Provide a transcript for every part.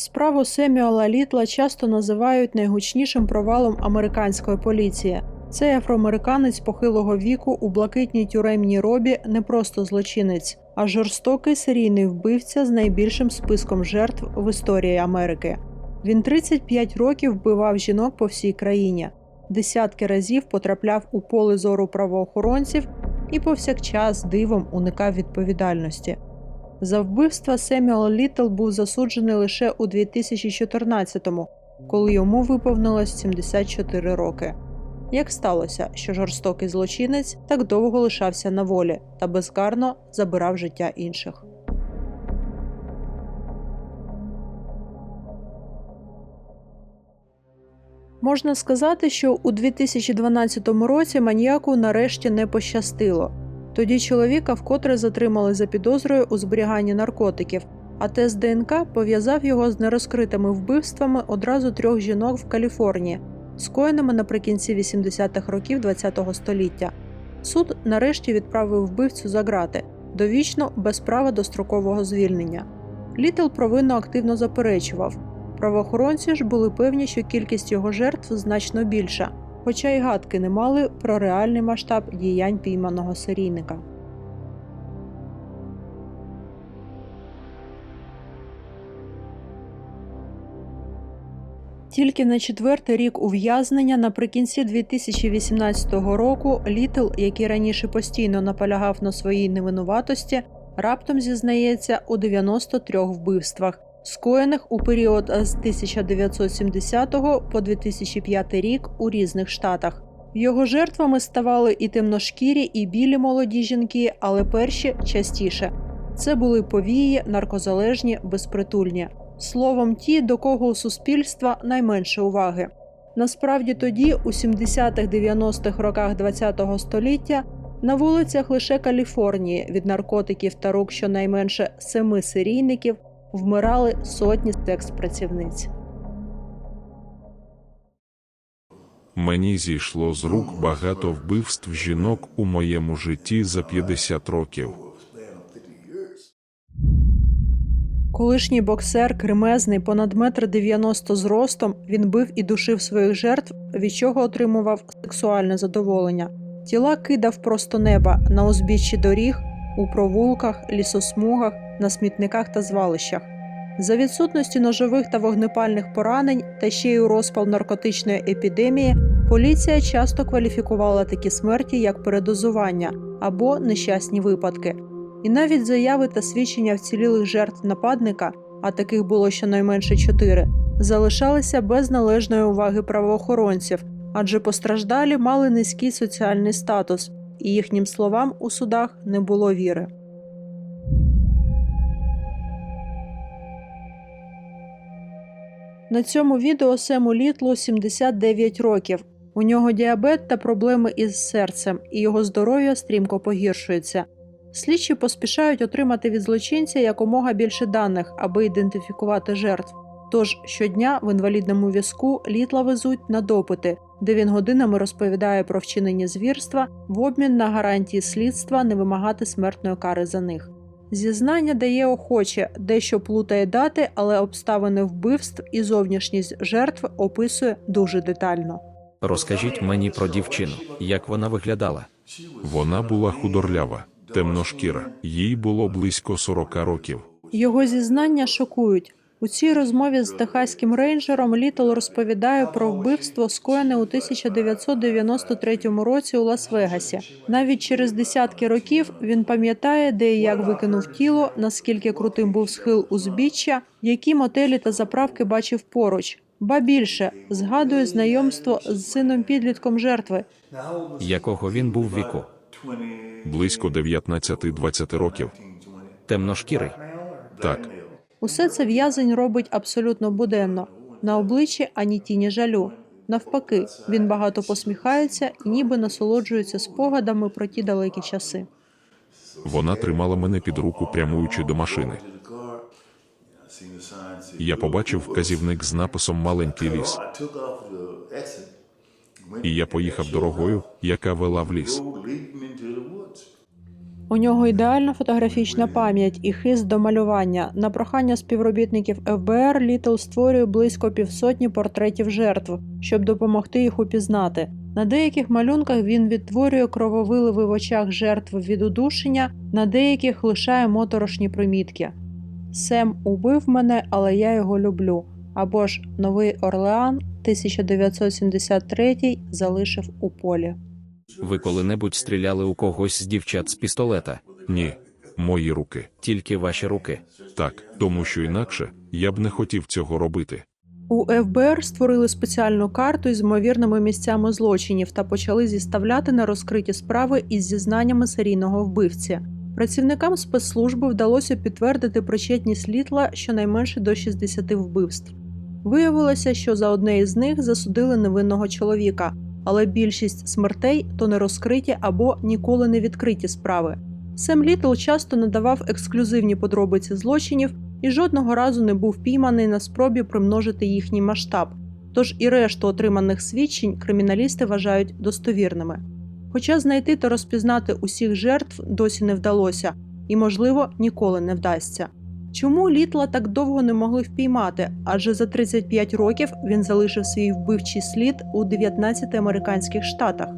Справу Семюела Літла часто називають найгучнішим провалом американської поліції. Цей афроамериканець похилого віку у блакитній тюремній робі не просто злочинець, а жорстокий серійний вбивця з найбільшим списком жертв в історії Америки. Він 35 років вбивав жінок по всій країні, десятки разів потрапляв у поле зору правоохоронців і повсякчас дивом уникав відповідальності. За вбивства Семюел Літл був засуджений лише у 2014-му, коли йому виповнилось 74 роки. Як сталося, що жорстокий злочинець так довго лишався на волі та безкарно забирав життя інших? Можна сказати, що у 2012 році маніяку нарешті не пощастило. Тоді чоловіка вкотре затримали за підозрою у зберіганні наркотиків, а тест ДНК пов'язав його з нерозкритими вбивствами одразу трьох жінок в Каліфорнії, скоєними наприкінці 80-х років ХХ століття. Суд нарешті відправив вбивцю за грати довічно без права дострокового звільнення. Літл провинно активно заперечував. Правоохоронці ж були певні, що кількість його жертв значно більша, хоча й гадки не мали про реальний масштаб діянь пійманого серійника. Тільки на четвертий рік ув'язнення наприкінці 2018 року Літл, який раніше постійно наполягав на своїй невинуватості, раптом зізнається у 93 вбивствах, скоєних у період з 1970 по 2005 рік у різних штатах. Його жертвами ставали і темношкірі, і білі молоді жінки, але перші частіше. Це були повії, наркозалежні, безпритульні. Словом, ті, до кого у суспільства найменше уваги. Насправді тоді, у 70-х-90-х роках ХХ століття, на вулицях лише Каліфорнії від наркотиків та рук щонайменше семи серійників вмирали сотні секс-працівниць. Мені зійшло з рук багато вбивств жінок у моєму житті за 50 років. Колишній боксер, кремезний, понад метр дев'яносто зростом, він бив і душив своїх жертв, від чого отримував сексуальне задоволення. Тіла кидав просто неба на узбіччі доріг, у провулках, лісосмугах, на смітниках та звалищах. За відсутності ножових та вогнепальних поранень та ще й у розпал наркотичної епідемії, поліція часто кваліфікувала такі смерті як передозування або нещасні випадки. І навіть заяви та свідчення вцілілих жертв нападника, а таких було щонайменше чотири, залишалися без належної уваги правоохоронців, адже постраждалі мали низький соціальний статус, і їхнім словам у судах не було віри. На цьому відео Сему Літлу 79 років. У нього діабет та проблеми із серцем, і його здоров'я стрімко погіршується. Слідчі поспішають отримати від злочинця якомога більше даних, аби ідентифікувати жертв. Тож щодня в інвалідному візку літла везуть на допити, де він годинами розповідає про вчинені звірства в обмін на гарантії слідства не вимагати смертної кари за них. Зізнання дає охоче, дещо плутає дати, але обставини вбивств і зовнішність жертв описує дуже детально. Розкажіть мені про дівчину, як вона виглядала. Вона була худорлява, темношкіра, їй було близько 40 років. Його зізнання шокують. У цій розмові з техаським рейнджером Літл розповідає про вбивство, скоєне у 1993 році у Лас-Вегасі. Навіть через десятки років він пам'ятає, де і як викинув тіло, наскільки крутим був схил узбіччя, які мотелі та заправки бачив поруч. Ба більше згадує знайомство з сином підлітком жертви. Якого він був віку? Близько 19-20 років. Темношкірий. Так, Усе це в'язень робить абсолютно буденно. На обличчі ані тіні жалю. Навпаки, він багато посміхається і ніби насолоджується спогадами про ті далекі часи. вона тримала мене під руку, прямуючи до машини. Я побачив вказівник з написом Маленький ліс, і я поїхав дорогою, яка вела в ліс. У нього ідеальна фотографічна пам'ять і хист до малювання. На прохання співробітників ФБР Літл створює близько півсотні портретів жертв, щоб допомогти їх упізнати. На деяких малюнках він відтворює крововиливи в очах жертв від удушення, на деяких лишає моторошні примітки. Сем убив мене, але я його люблю. Або ж Новий Орлеан 1973 залишив у полі. Ви коли-небудь стріляли у когось з дівчат з пістолета? Ні, мої руки. Тільки ваші руки. Так, тому що інакше я б не хотів цього робити. У ФБР створили спеціальну карту із ймовірними місцями злочинів та почали зіставляти на розкриті справи із зізнаннями серійного вбивці. Працівникам спецслужби вдалося підтвердити причетність Літла щонайменше до 60 вбивств. Виявилося, що за одне із них засудили невинного чоловіка, але більшість смертей то не розкриті або ніколи не відкриті справи. Сем Літл часто надавав ексклюзивні подробиці злочинів і жодного разу не був пійманий на спробі примножити їхній масштаб. Тож і решту отриманих свідчень криміналісти вважають достовірними. Хоча знайти та розпізнати усіх жертв досі не вдалося, і, можливо, ніколи не вдасться. Чому Літла так довго не могли впіймати? Адже за 35 років він залишив свій вбивчий слід у 19 американських штатах.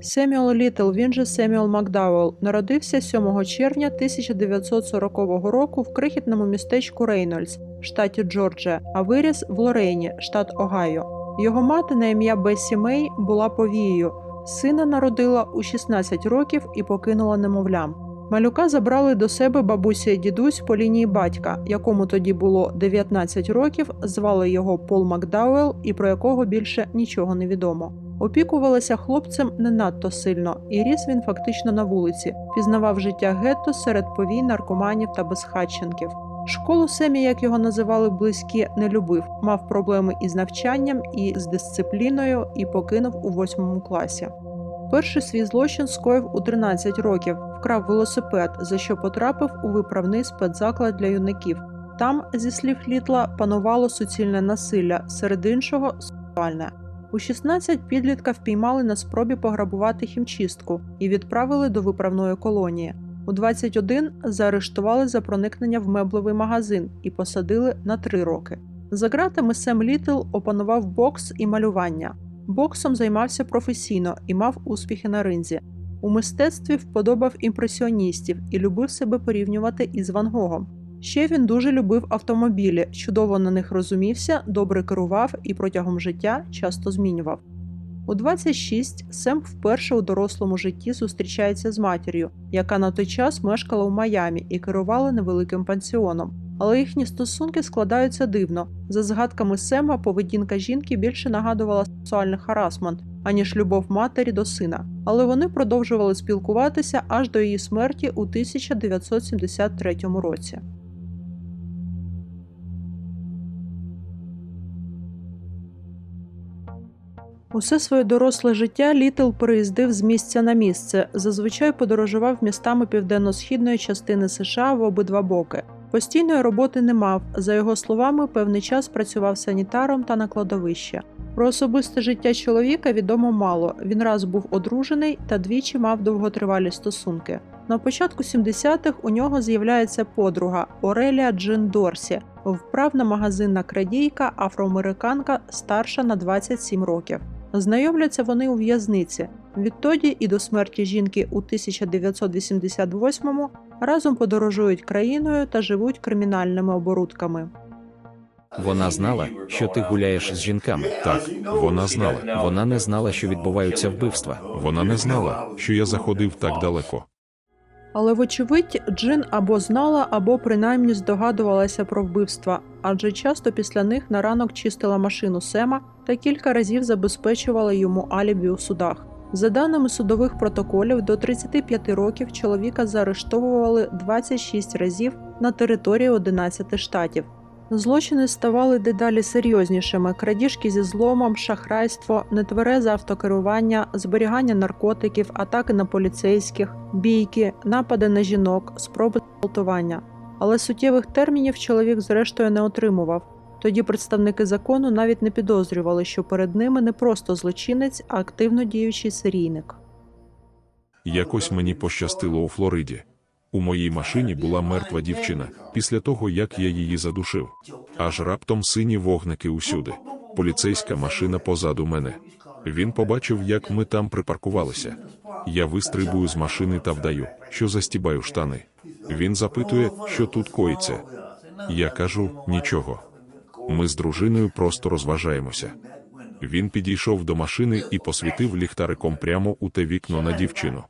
Семюел Літл, він же Семюел Макдауелл, народився 7 червня 1940 року в крихітному містечку Рейнольдс, штаті Джорджія, а виріс в Лорейні, штат Огайо. Його мати на ім'я Бесі Мей була повією. Сина народила у 16 років і покинула немовлям. Малюка забрали до себе бабуся і дідусь по лінії батька, якому тоді було 19 років, звали його Пол Макдауелл і про якого більше нічого не відомо. Опікувалася хлопцем не надто сильно, і ріс він фактично на вулиці, пізнавав життя гетто серед повій, наркоманів та безхатченків. Школу Семі, як його називали близькі, не любив, мав проблеми із навчанням і з дисципліною і покинув у восьмому класі. Перший свій злочин скоїв у 13 років, вкрав велосипед, за що потрапив у виправний спецзаклад для юнаків. Там, зі слів Літла, панувало суцільне насилля, серед іншого сексуальне. У 16 підлітка впіймали на спробі пограбувати хімчистку і відправили до виправної колонії. У 21 заарештували за проникнення в меблевий магазин і посадили на 3 роки. За ґратами Сем Літл опанував бокс і малювання. Боксом займався професійно і мав успіхи на ринзі. У мистецтві вподобав імпресіоністів і любив себе порівнювати із Ван Гогом. Ще він дуже любив автомобілі, чудово на них розумівся, добре керував і протягом життя часто змінював. У 26 Сем вперше у дорослому житті зустрічається з матір'ю, яка на той час мешкала у Майамі і керувала невеликим пансіоном. Але їхні стосунки складаються дивно. За згадками Сема, поведінка жінки більше нагадувала сексуальний харасмент, аніж любов матері до сина. Але вони продовжували спілкуватися аж до її смерті у 1973 році. Усе своє доросле життя Літл переїздив з місця на місце. Зазвичай подорожував містами південно-східної частини США в обидва боки. Постійної роботи не мав. За його словами, певний час працював санітаром та на кладовище. Про особисте життя чоловіка відомо мало. Він раз був одружений та двічі мав довготривалі стосунки. На початку 70-х у нього з'являється подруга Орелія Джин Дорсі, вправна магазинна крадійка, афроамериканка, старша на 27 років. Знайомляться вони у в'язниці. Відтоді і до смерті жінки у 1988-му разом подорожують країною та живуть кримінальними оборудками. Вона знала, що ти гуляєш з жінками. Так, вона знала. Вона не знала, що відбуваються вбивства. Вона не знала, що я заходив так далеко. Але, вочевидь, Джин або знала, або принаймні здогадувалася про вбивства, адже часто після них на ранок чистила машину Сема та кілька разів забезпечувала йому алібі у судах. За даними судових протоколів, до 35 років чоловіка заарештовували 26 разів на території 11 штатів. Злочини ставали дедалі серйознішими: крадіжки зі зломом, шахрайство, нетверезе автокерування, зберігання наркотиків, атаки на поліцейських, бійки, напади на жінок, спроби зґвалтування. Але суттєвих термінів чоловік зрештою не отримував. Тоді представники закону навіть не підозрювали, що перед ними не просто злочинець, а активно діючий серійник. Якось мені пощастило у Флориді. У моїй машині була мертва дівчина після того, як я її задушив. Аж раптом сині вогники усюди. Поліцейська машина позаду мене. Він побачив, як ми там припаркувалися. Я вистрибую з машини та вдаю, що застібаю штани. Він запитує, що тут коїться. Я кажу нічого. Ми з дружиною просто розважаємося. Він підійшов до машини і посвітив ліхтариком прямо у те вікно на дівчину.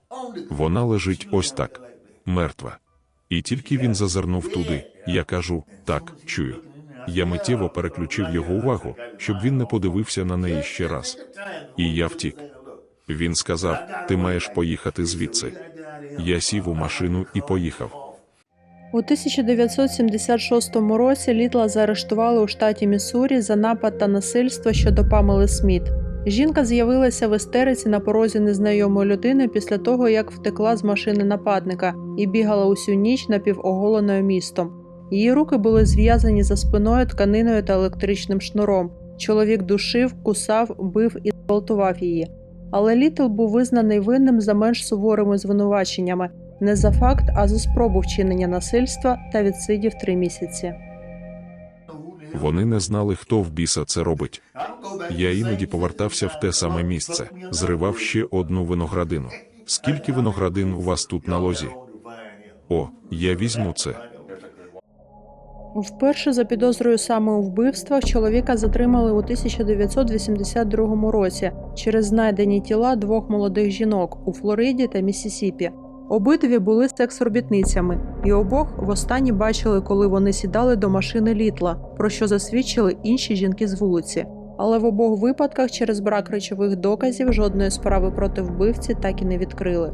Вона лежить ось так, мертва. І тільки він зазирнув туди, я кажу так, чую. Я миттєво переключив його увагу, щоб він не подивився на неї ще раз. І я втік. Він сказав: Ти маєш поїхати звідси. Я сів у машину і поїхав. У 1976 році Літла заарештували у штаті Міссурі за напад та насильство щодо Памели Сміт. Жінка з'явилася в істериці на порозі незнайомої людини після того, як втекла з машини нападника і бігала усю ніч напівоголеною містом. Її руки були зв'язані за спиною тканиною та електричним шнуром. Чоловік душив, кусав, бив і зґвалтував її. Але Літл був визнаний винним за менш суворими звинуваченнями не за факт, а за спробу вчинення насильства та відсидів три місяці. Вони не знали, хто в біса це робить. Я іноді повертався в те саме місце, зривав ще одну виноградину. Скільки виноградин у вас тут на лозі? О, я візьму це. Вперше за підозрою вбивствах чоловіка затримали у 1982 році через знайдені тіла двох молодих жінок у Флориді та Міссісіпі. Обидві були секс-робітницями, і обох востаннє бачили, коли вони сідали до машини літла, про що засвідчили інші жінки з вулиці. Але в обох випадках через брак речових доказів жодної справи проти вбивці так і не відкрили.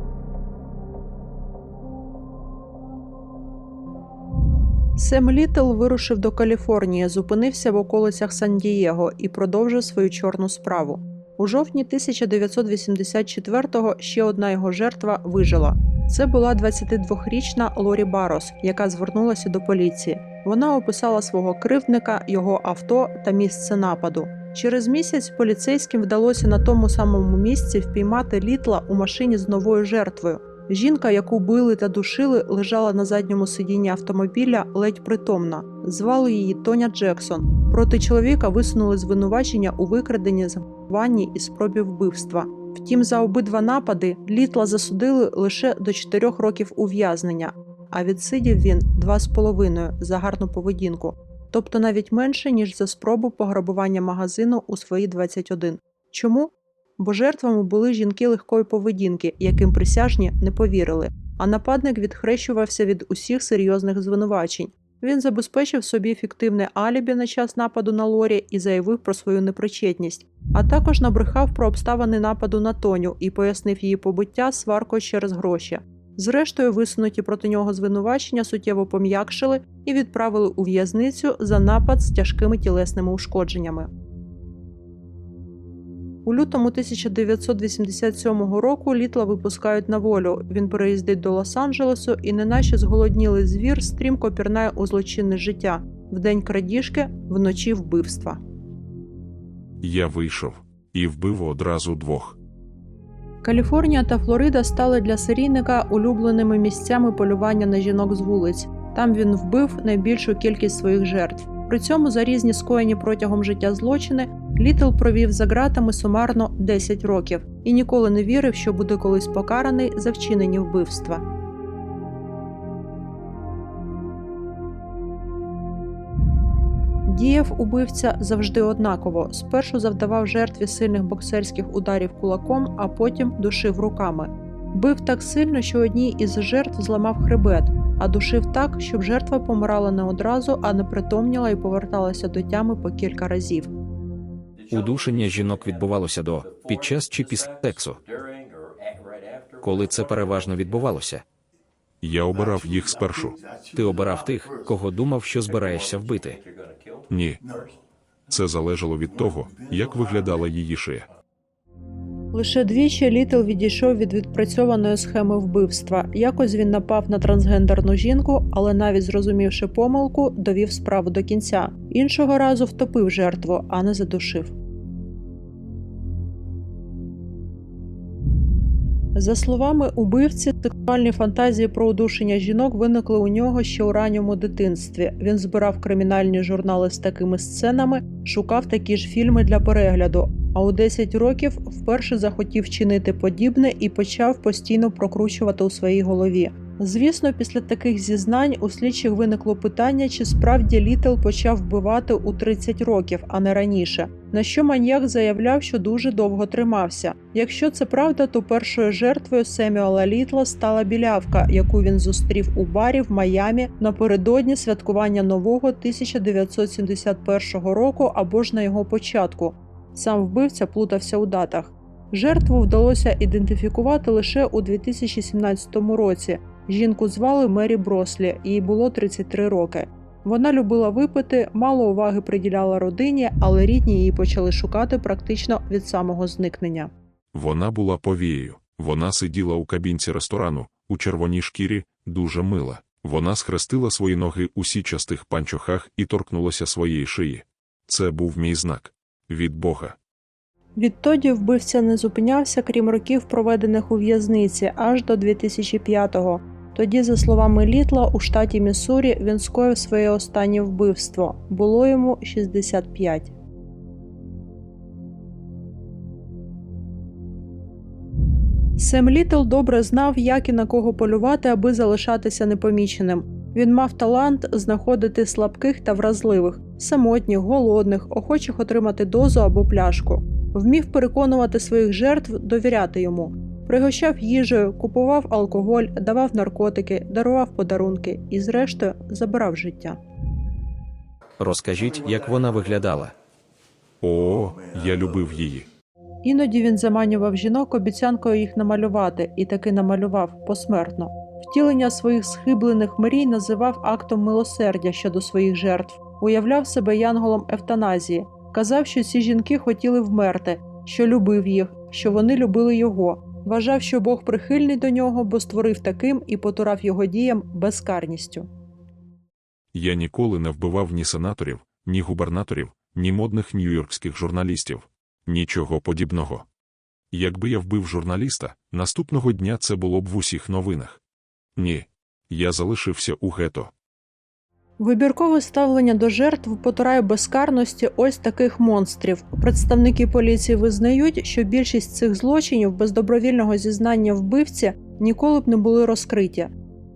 Сем Літл вирушив до Каліфорнії, зупинився в околицях Сан-Дієго і продовжив свою чорну справу. У жовтні 1984-го ще одна його жертва вижила. Це була 22-річна Лорі Барос, яка звернулася до поліції. Вона описала свого кривдника, його авто та місце нападу. Через місяць поліцейським вдалося на тому самому місці впіймати літла у машині з новою жертвою. Жінка, яку били та душили, лежала на задньому сидінні автомобіля ледь притомна. Звали її Тоня Джексон. Проти чоловіка висунули звинувачення у викраденні, зґвалтуванні і спробі вбивства. Втім, за обидва напади літла засудили лише до 4 років ув'язнення, а відсидів він два з половиною за гарну поведінку, тобто навіть менше ніж за спробу пограбування магазину у свої 21. Чому? Бо жертвами були жінки легкої поведінки, яким присяжні не повірили. А нападник відхрещувався від усіх серйозних звинувачень. Він забезпечив собі фіктивне алібі на час нападу на Лорі і заявив про свою непричетність, а також набрехав про обставини нападу на Тоню і пояснив її побиття сваркою через гроші. Зрештою, висунуті проти нього звинувачення суттєво пом'якшили і відправили у в'язницю за напад з тяжкими тілесними ушкодженнями. У лютому 1987 року Літла випускають на волю. Він переїздить до Лос-Анджелесу і, неначе зголоднілий звір, стрімко пірнає у злочинне життя вдень крадіжки, вночі вбивства. Я вийшов і вбив одразу двох. Каліфорнія та Флорида стали для серійника улюбленими місцями полювання на жінок з вулиць. Там він вбив найбільшу кількість своїх жертв. При цьому за різні скоєні протягом життя злочини Літл провів за ґратами сумарно 10 років і ніколи не вірив, що буде колись покараний за вчинені вбивства. Діяв убивця завжди однаково. Спершу завдавав жертві сильних боксерських ударів кулаком, а потім душив руками. Бив так сильно, що одній із жертв зламав хребет, а душив так, щоб жертва помирала не одразу, а непритомніла і поверталася до тями по кілька разів. Удушення жінок відбувалося до, під час чи після сексу. Коли це переважно відбувалося, Я обирав їх спершу. ти обирав тих, кого думав, що збираєшся вбити. Ні. Це залежало від того, як виглядала її шия. Лише двічі Літл відійшов від відпрацьованої схеми вбивства. Якось він напав на трансгендерну жінку, але навіть зрозумівши помилку, довів справу до кінця. Іншого разу втопив жертву, а не задушив. За словами убивці, сексуальні фантазії про удушення жінок виникли у нього ще у ранньому дитинстві. Він збирав кримінальні журнали з такими сценами, шукав такі ж фільми для перегляду. А у 10 років вперше захотів чинити подібне і почав постійно прокручувати у своїй голові. Звісно, після таких зізнань у слідчих виникло питання, чи справді Літл почав вбивати у 30 років, а не раніше. На що маньяк заявляв, що дуже довго тримався. Якщо це правда, то першою жертвою Семюела Літла стала білявка, яку він зустрів у барі в Майамі напередодні святкування нового 1971 року або ж на його початку. Сам вбивця плутався у датах. Жертву вдалося ідентифікувати лише у 2017 році. Жінку звали Мері Брослі, їй було 33 роки. Вона любила випити, мало уваги приділяла родині, але рідні її почали шукати практично від самого зникнення. Вона була повією. Вона сиділа у кабінці ресторану, у червоній шкірі, дуже мила. Вона схрестила свої ноги у січастих панчохах і торкнулася своєї шиї. Це був мій знак від Бога. Відтоді вбивця не зупинявся, крім років, проведених у в'язниці, аж до 2005-го. Тоді, за словами Літла, у штаті Міссурі він скоїв своє останнє вбивство. Було йому 65. Сем Літл добре знав, як і на кого полювати, аби залишатися непоміченим. Він мав талант знаходити слабких та вразливих, самотніх, голодних, охочих отримати дозу або пляшку. Вмів переконувати своїх жертв довіряти йому. Пригощав їжею, купував алкоголь, давав наркотики, дарував подарунки і, зрештою, забирав життя. Розкажіть, як вона виглядала. О, я любив її. Іноді він заманював жінок обіцянкою їх намалювати, і таки намалював посмертно. Втілення своїх схиблених мрій називав актом милосердя щодо своїх жертв, уявляв себе янголом евтаназії, казав, що ці жінки хотіли вмерти, що любив їх, що вони любили його. Вважав, що Бог прихильний до нього, бо створив таким і потурав його діям безкарністю. Я ніколи не вбивав ні сенаторів, ні губернаторів, ні модних нью-йоркських журналістів. Нічого подібного. Якби я вбив журналіста, наступного дня це було б в усіх новинах. Ні. Я залишився у гето. Вибіркове ставлення до жертв потурає безкарності ось таких монстрів. Представники поліції визнають, що більшість цих злочинів без добровільного зізнання вбивці ніколи б не були розкриті.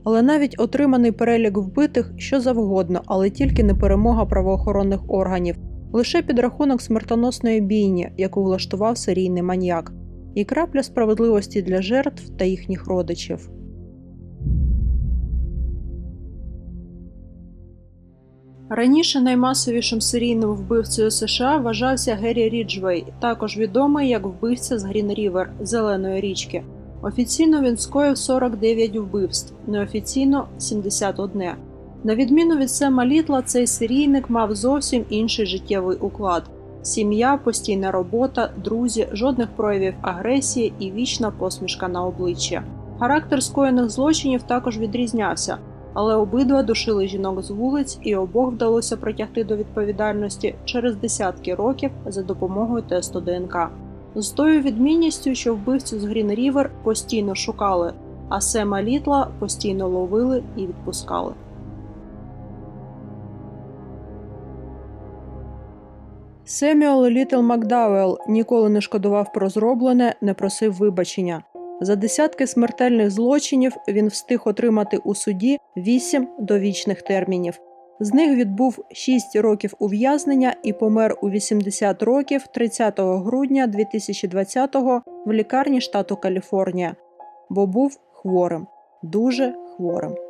Але навіть отриманий перелік вбитих що завгодно, але тільки не перемога правоохоронних органів, лише підрахунок смертоносної бійні, яку влаштував серійний маньяк, і крапля справедливості для жертв та їхніх родичів. Раніше наймасовішим серійним вбивцею США вважався Геррі Ріджвей, також відомий як вбивця з Грін Рівер Зеленої річки. Офіційно він скоїв 49 вбивств, неофіційно 71. На відміну від Сема Літла, цей серійник мав зовсім інший життєвий уклад: сім'я, постійна робота, друзі, жодних проявів агресії і вічна посмішка на обличчі. Характер скоєних злочинів також відрізнявся але обидва душили жінок з вулиць, і обох вдалося притягти до відповідальності через десятки років за допомогою тесту ДНК. З тою відмінністю, що вбивцю з Грін Рівер постійно шукали, а Сема Літла постійно ловили і відпускали. Семюел Літл Макдауел ніколи не шкодував про зроблене, не просив вибачення. За десятки смертельних злочинів він встиг отримати у суді 8 довічних термінів. З них відбув 6 років ув'язнення і помер у 80 років 30 грудня 2020-го в лікарні штату Каліфорнія, бо був хворим, дуже хворим.